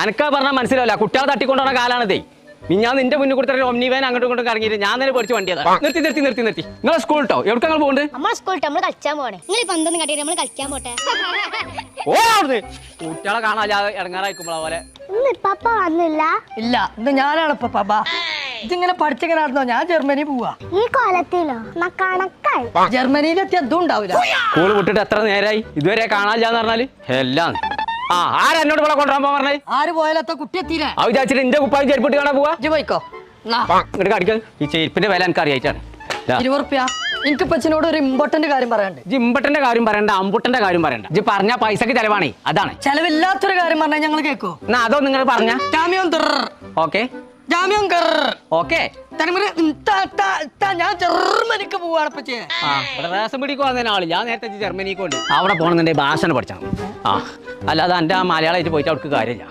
അനക്കാ പറഞ്ഞാൽ മനസ്സിലാവില്ല. കുട്ടികളെ തട്ടിക്കൊണ്ടുവന്ന കാലാണിതേ. ഞാൻ നിന്റെ മുന്നിൽ കൊടുത്തിട്ട് ഒമ്നി വാൻ അങ്ങോട്ടും ഇങ്ങോട്ടും കറങ്ങിയിട്ട് ഞാൻ നേരെ പഠിച്ച് വണ്ടിയതാ നിർത്തി നിർത്തി നിർത്തി നിർത്തി. നിങ്ങൾ സ്കൂൾ ട്ടോ? എവിടെ നിങ്ങൾ പോകുന്നുണ്ട് നമ്മളെ സ്കൂൾ നമ്മൾ കളിക്കാൻ പോണേ നിങ്ങൾ പന്തൊന്നും കട്ടി നമ്മൾ കളിക്കാൻ പോട്ടെ. ഓ അവിടുന്ന്. കുട്ടികളെ കാണാതെ ഇടങ്ങാറായിക്കുമ്പോഴാ പോലെ. ഇന്ന് പപ്പ വന്നില്ല. ഇല്ല ഇത് ഞാനാണ് ഇപ്പൊ പബ ഇതിങ്ങനെ പഠിച്ചിങ്ങനെ ഞാൻ ജർമ്മനി പോവാ. ഈ കോലത്തിലോ? കണക്കായി. ജർമ്മനിയിലെത്തി അതും ഉണ്ടാവില്ല സ്കൂൾ വിട്ടിട്ട് എത്ര നേരായി? ഇതുവരെ കാണാനില്ലാന്ന് പറഞ്ഞാൽ? എല്ലാം. ആ ആരാ എന്നോട് ഇവിടെ കൊണ്ടുവരാൻ പോകാൻ പറഞ്ഞേ? ആര് പോയാലത്തെ കുട്ടി എത്തിയില്ലേ വിചാരിച്ചിട്ട് എന്റെ കുപ്പായി ചെരുപ്പിട്ട് കാണാൻ പോവാ. ഇജ്ജ് പോയിക്കോ. നാ, ഇങ്ങോട്ട് കാണിക്കാൻ ഈ ചെരുപ്പിന്റെ വില എനിക്ക് അറിയായിട്ടാണ് ഇരുപത് റുപ്യ. എനിക്ക് പച്ചനോട് ഒരു ഇമ്പോർട്ടന്റ് കാര്യം കാര്യം പറയണ്ട അമ്പുട്ടന്റെ കാര്യം പറയണ്ട. ഇജ്ജ് പറഞ്ഞ പൈസക്ക് ചെലവാണേ അതാണ്. ചെലവില്ലാത്തൊരു കാര്യം പറഞ്ഞാൽ ഞങ്ങൾ കേക്കോ? എന്നാ അതോ നിങ്ങൾ പറഞ്ഞ. ജാമ്യം തിർ. ഓക്കെ. ജാമ്യം കർ. ഓക്കെ. തനിമറി ത- ത- ത- ഞാൻ ജർമ്മനിക്ക് പോവാണ് പച്ചേ ആ ഇവിടെ റേഷൻ പിടിക്ക് വന്നതിന് ആൾ ഞാൻ നേരത്തെ ജർമ്മനിക്ക് കൊണ്ട് അവിടെ പോകണമെന്നുണ്ടെങ്കിൽ ഭാഷ പഠിച്ചാൽ ആ. അല്ലാതെ എന്റെ ആ മലയാളമായിട്ട് പോയിട്ട് അവർക്ക് കാര്യമില്ല.